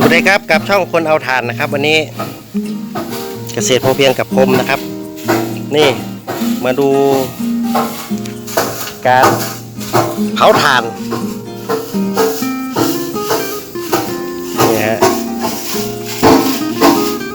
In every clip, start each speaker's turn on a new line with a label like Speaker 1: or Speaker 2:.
Speaker 1: สวัสดีครับกับช่องคนเอาถ่านนะครับ วันนี้เกษตรพอเพียงกับผมนะครับ นี่มาดู การเผาถ่านนี่ฮะ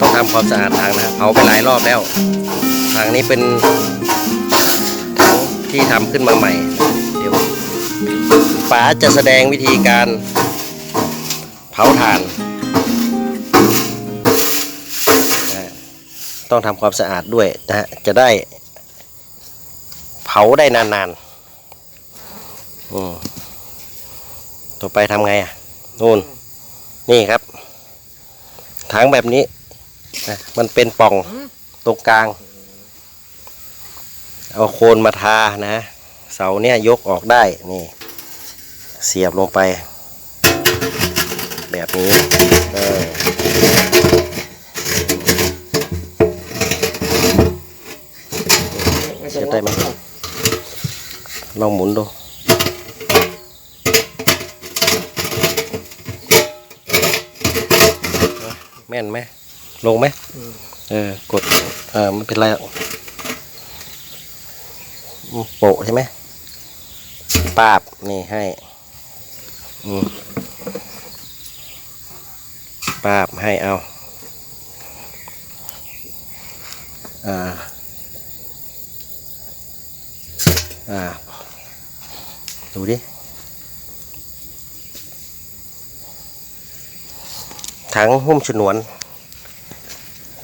Speaker 1: ต้องทำความสะอาดทางนะเผาไปหลายรอบแล้วทางนี้เป็นถังที่ทำขึ้นมาใหม่ เดี๋ยวป๋าจะแสดงวิธีการเผาถ่าน ต้องทำความสะอาดด้วยนะฮะจะได้เผาได้นานๆอืมต่อไปทำไงอะนู่นนี่ครับถังแบบนี้นะมันเป็นป่องตรงกลาง เอาโคนมาทานะ เสาเนี่ยยกออกได้นี่ เสียบลงไป แบบนี้เออ เสียบ ได้ไหมลองหมุนดูแม่นไหมลงไหมเออกดเออไม่เป็นไรหรอกอืมโปะใช่ไหมปาบนี่ให้อืมปาบให้เอา อ่า อ่าดูดิ ถังหุ้มฉนวน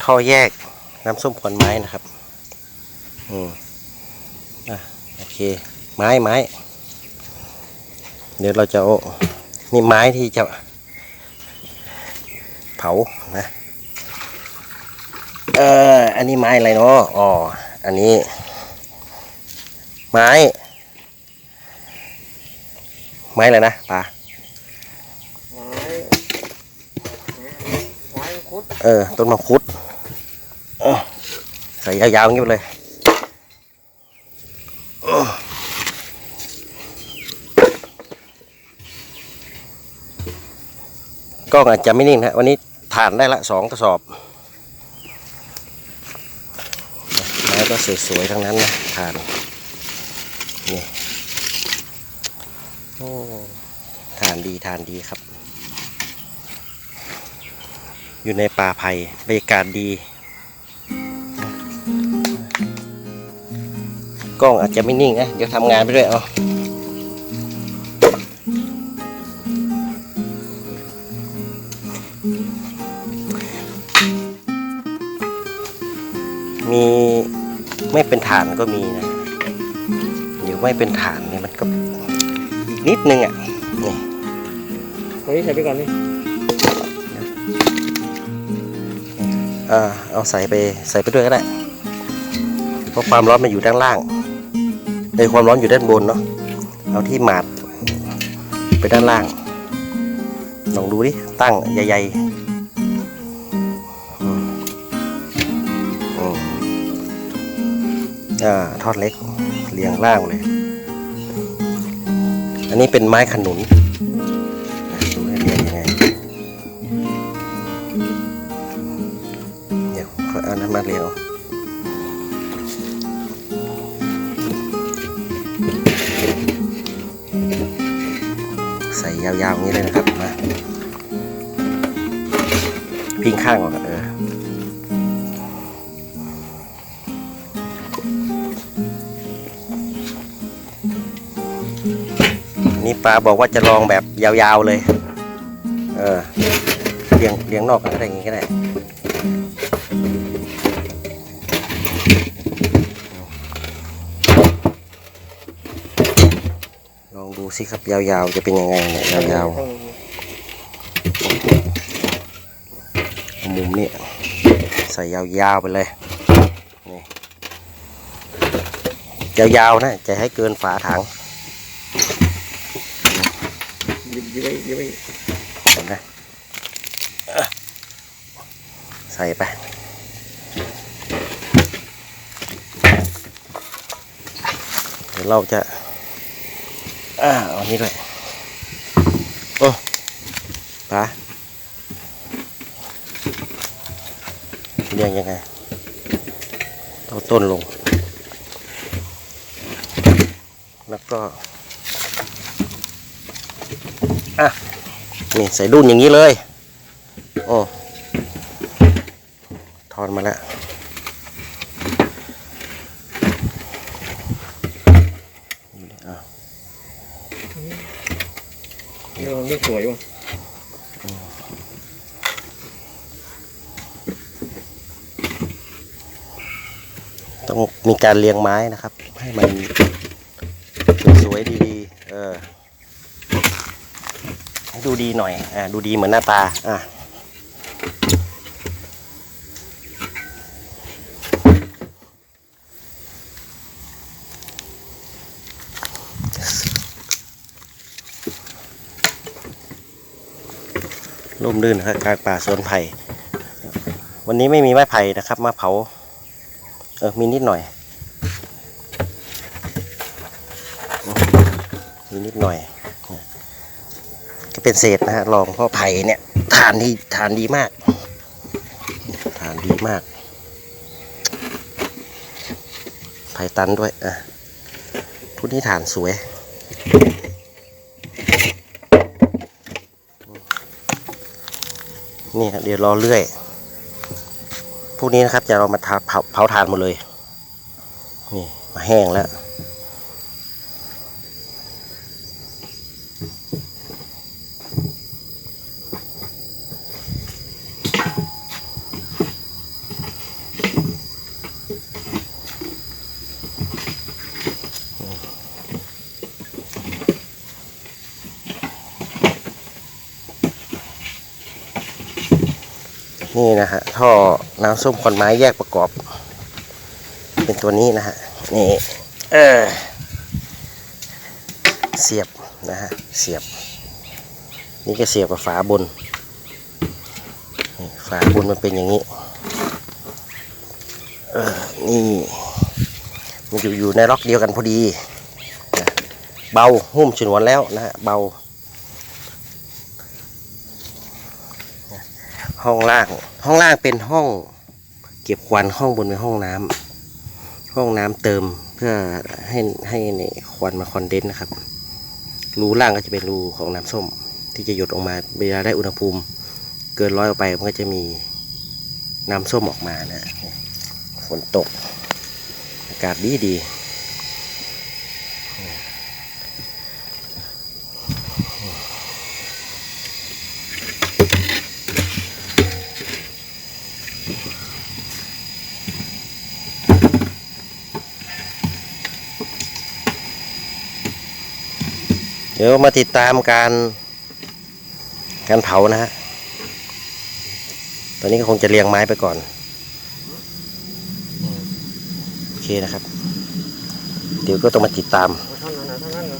Speaker 1: ท่อแยกน้ำส้มขวัญไม้นะครับ อืมอะโอเค ไม้ไม้ เดี๋ยวเราจะเอานี่ไม้ที่จะ เผานะ เอออันนี้ไม้อะไรเนาะอ๋อ อันนี้ ไม้ ไม้อะไรนะปลา
Speaker 2: ไม้ไม้คุด
Speaker 1: เออ ต้นมังคุดใส่ยาวๆอย่างนี้ไปเลยกล้องอาจจะไม่นิ่งนะวันนี้ถ่านได้ละสองกระสอบไม้ก็สวยๆทั้งนั้นนะถ่าน โอ้ทานดีทานดีครับ อยู่ในป่าไผ่บรรยากาศดี กล้องอาจจะไม่นิ่งนะเดี๋ยวทำงานไปด้วยเอามีไม่เป็นฐานก็มีนะหรือไม่เป็นฐานเนี่ยมันก็ นิดนึงอะนี่
Speaker 2: ตัวนี้ใส่ไปก่อนนี่
Speaker 1: อ่าเอาใส่ไปใส่ไปด้วยก็ได้เพราะความร้อนมันอยู่ด้านล่างในความร้อนอยู่ด้านบนเนาะเอาที่หมาดไปด้านล่างลองดูดิตั้งใหญ่ๆอืมอืมอ่าทอดเล็กเรียงล่างเลย อันนี้เป็นไม้ขนุนดูให้เรียงยังไงเดี๋ยวขอเอาน้ำมาเรียงใส่ยาวๆอย่างนี้เลยนะครับมาพิงข้างก่อนครับ ปลาบอกว่าจะลองแบบยาวๆเลย เออเลี้ยงเลี้ยงนอกก็ได้อย่างงี้ก็ได้ลองดูสิครับยาวๆจะเป็นยังไงเนี่ยยาวๆมุมนี้ใส่ยาวๆไปเลยนี่ยาวๆนะจะให้เกินฝาถัง
Speaker 2: ยิบไว้ยิบไว้
Speaker 1: เห็นไหมใส่ไปเดี๋ยวเราจะเอาอันนี้ด้วยโอ้ปลาเรียงยังไงเอาต้นลง แล้วก็ อะนี่ใส่ดุนอย่างนี้เลย โอ้ทอนมาแล้วอะ
Speaker 2: นี่มันไม่สวยว่ะ
Speaker 1: ต้องมีการเรียงไม้นะครับ ให้มันสวยๆดีๆ เออ ให้ ดูดีหน่อยอ่าดูดีเหมือนหน้าตาอะร่มรื่นนะครับกลางป่าสวนไผ่วันนี้ไม่มีไม้ไผ่นะครับ มาเผา เออมีนิดหน่อย มีนิดหน่อย เป็นเศษนะฮะลองพราะไผ่เนี่ยฐานดีฐานดีมากฐานดีมาก ไผ่ตันด้วยอะทุกนี้ฐานสวยนี่เดี๋ยวรอเลื่อย พวกนี้นะครับจะเรามาทาเผาเผาถ่านหมดเลย นี่มาแห้งแล้ว นี่นะฮะท่อน้ำส้มควันไม้แยกประกอบ เป็นตัวนี้นะฮะนี่เออเสียบนะฮะเสียบ นี่ก็เสียบกับฝาบนฝาบนมันเป็นอย่างนี้เออนี่มันอยู่อยู่ในล็อกเดียวกันพอดี เบาหุ้มฉนวนแล้วนะฮะเบา ห้องล่าง ห้องล่างเป็นห้อง เก็บควันห้องบนเป็นห้องน้ำห้องน้ำเติมเพื่อให้ให้เนี่ยควันมาคอนเดนส์นะครับ รูล่างก็จะเป็นรูของน้ำส้ม ที่จะหยดออกมาเวลาได้อุณหภูมิ เกินร้อยออกไปมันก็จะมีน้ำส้มออกมานะฝนตก อากาศดีดี เดี๋ยวมาติดตามการการเผานะฮะ ตอนนี้ก็คงจะเรียงไม้ไปก่อน โอเคนะครับ เดี๋ยวก็ต้องมาติดตาม
Speaker 2: นะเท่านั้นนะ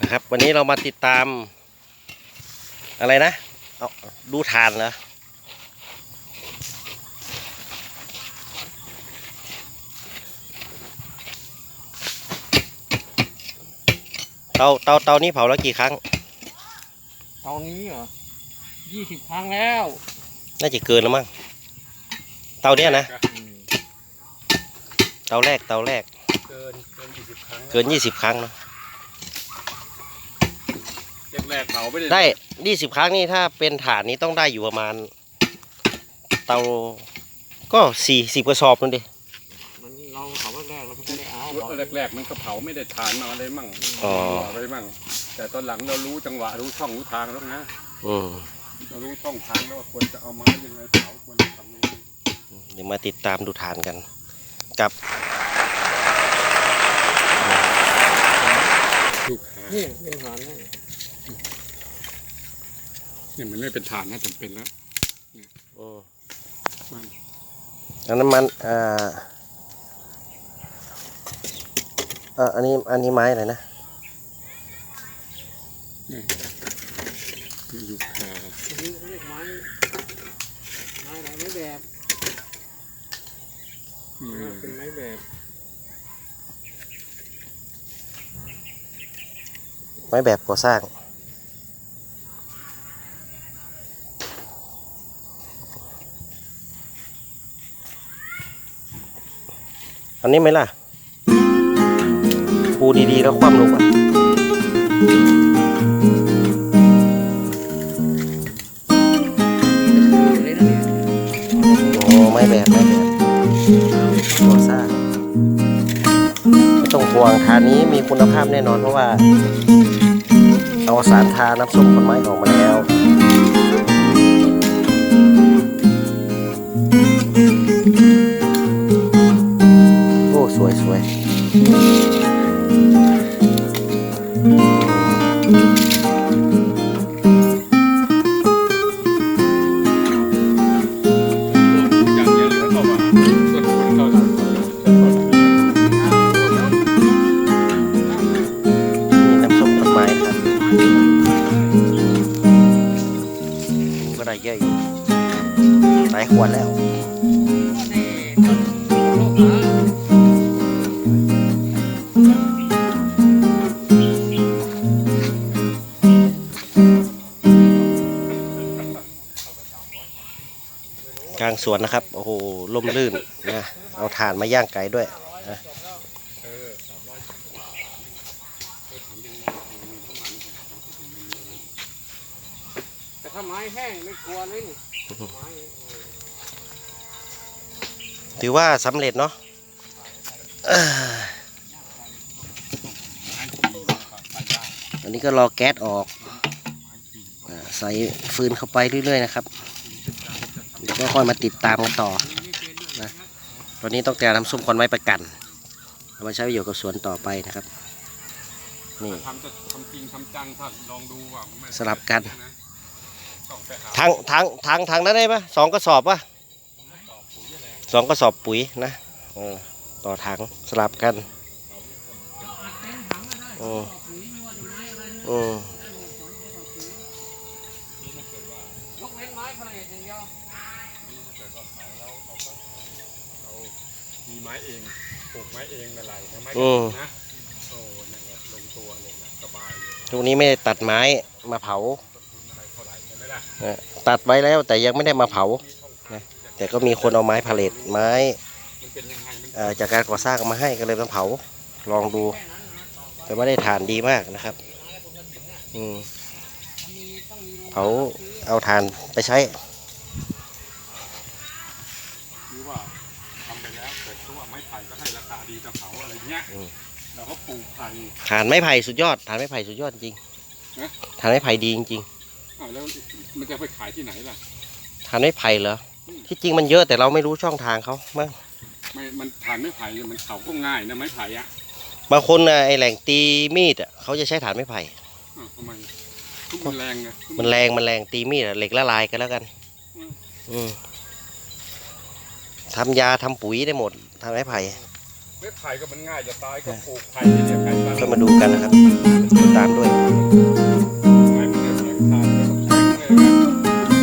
Speaker 1: นะครับ วันนี้เรามาติดตาม อะไรนะ เอาดูทานเหรอ เตาเตาเตานี้เผาแล้วกี่ครั้ง
Speaker 2: เท่านี้เหรอยี่สิบครั้งแล้ว
Speaker 1: น่าจะเกินแล้วมั้งเตาเนี้ยนะ
Speaker 2: อืม
Speaker 1: เตาแรกเตาแรก
Speaker 3: เกินเกินยี่สิบครั้ง
Speaker 1: เกินยี่สิบครั้งเนอะ
Speaker 3: แรกๆเผาไม่ได้
Speaker 1: ได้ยี่สิบครั้งนี่ถ้าเป็นฐานนี้ต้องได้อยู่ประมาณ เตาก็สี่สิบกระสอบนั่นดิ
Speaker 2: แรก ๆ
Speaker 3: มันก็เผาไม่ได้ทานมาอะไรมั่ง
Speaker 1: อ๋อ
Speaker 3: อะไรมั่ง แต่ตอนหลังเรารู้จังหวะรู้ช่องรู้ทางแล้วนะ
Speaker 1: อืม
Speaker 3: เรารู้ช่องทางแล้วว่าควรจะเอาไม้ยังไงเผาควรจะทำยังไง
Speaker 1: เดี๋ยวมาติดตามดูฐานกัน กับ
Speaker 3: ลูกหา
Speaker 2: นี่เป็นหานนี่
Speaker 3: เนี่ยมันไม่เป็นฐานนะแต่เป็นแล้ว
Speaker 1: อืม
Speaker 3: มัน
Speaker 1: อันนั้นมันอ่า อันนี้อันนี้ไม้อะไรนะ
Speaker 3: อยูคา
Speaker 2: เรียกไม้ไม้อะไรไม้แบบเป็นไม้แบบ
Speaker 1: ไม้แบบก่อสร้างอันนี้ไหมล่ะ ปูดีๆ แล้วคว่ำลงอะโอ้ไม่แบบไม่แบบตัวซ่าไม่ต้องห่วงทานนี้มีคุณภาพแน่นอนเพราะว่า เอาสารทาน้ำส้มผลไม้ออกมาแล้ว ได้เยอะอยู่หลายขวดแล้วกลางสวนนะครับ โอ้โหล่มลื่นนะ เอาถ่านมาย่างไก่ด้วยนะ
Speaker 2: ถ้าไม้แห้งไม่กลัวเลยนี่ไม้
Speaker 1: ถือว่าสำเร็จเนาะเอ้ออันนี้ก็รอแก๊สออกอ่าใส่ฟืนเข้าไปเรื่อยๆนะครับแล้วก็ค่อยมาติดตามกันต่อนะตอนนี้ต้องการทำส้มควันไม้ประกันเอามาใช้ประโยชน์กับสวนต่อไปนะครับนี่
Speaker 3: ทำจะทำจริงทำจังถ้าลองดูว่าไม่
Speaker 1: สลับกัน
Speaker 3: ต้องไปหา
Speaker 1: ทางทางทางทางนั้นได้ปะสองกระสอบปะสองกระสอบปุ๋ยนะเออต่อถังสลับกันอืมอืม
Speaker 2: ยกเว้นไม้ผลิตอย่างเดียว
Speaker 3: มีไม้เองปลูกไม้เองอะไรนะไม้
Speaker 1: อืม
Speaker 3: นะโอ้นั่นแหละลงตัวเลยนะสบายเลย
Speaker 1: ทุกนี้ไม่ได้ตัดไม้มาเผา
Speaker 3: อะไรเท่า
Speaker 1: นะตัดไว้แล้วแต่ยังไม่ได้มาเผานะแต่ก็มีคนเอาไม้พาเลตไม้
Speaker 3: มันเป็นยังไงมัน
Speaker 1: เอ่อจากการก่อสร้างมาให้ก็เลยมาเผาลองดู แต่ว่าได้ฐานดีมากนะครับอืมเผาเอาฐานไปใช้
Speaker 3: หรือว่าทำไปแล้วแต่เขาว่าไม้ไผ่ก็ให้ราคาดีจะเผาอะไรเงี้ย
Speaker 1: อืม
Speaker 3: เราก็ปลูกไผ่
Speaker 1: ฐานไม้ไผ่สุดยอดฐานไม้ไผ่สุดยอดจริง
Speaker 3: นะ
Speaker 1: ฐานไม้ไผ่ดีจริง
Speaker 3: อ้าวแล้วมันจะไปขายที่ไหนล่ะ
Speaker 1: ๆฐานไม้ไผ่เหรอ
Speaker 3: อืม
Speaker 1: ที่จริงมันเยอะแต่เราไม่รู้ช่องทางเขามั้ง
Speaker 3: ไม่ มันทานไม้ไผ่เนี่ยมันเขาก็ง่ายนะไม้ไผ่อะ
Speaker 1: บางคนน่ะไอแหล่งตีมีดอะเขาจะใช้ฐานไม้ไผ่
Speaker 3: อ้าวทำไมทุกมันแรงไง
Speaker 1: มันแรงมันแรงตีมีดอะเหล็กละลายกันแล้วกัน
Speaker 3: อืม
Speaker 1: อืมทำยาทำปุ๋ยได้หมดทำไม้ไผ่
Speaker 3: ไม้ไผ่ก็มันง่ายจะตายก็ปลูกไผ่เนี่ยไผ่บ้าน
Speaker 1: ก็มาดูกันนะครับติดตามด้วย
Speaker 3: ไ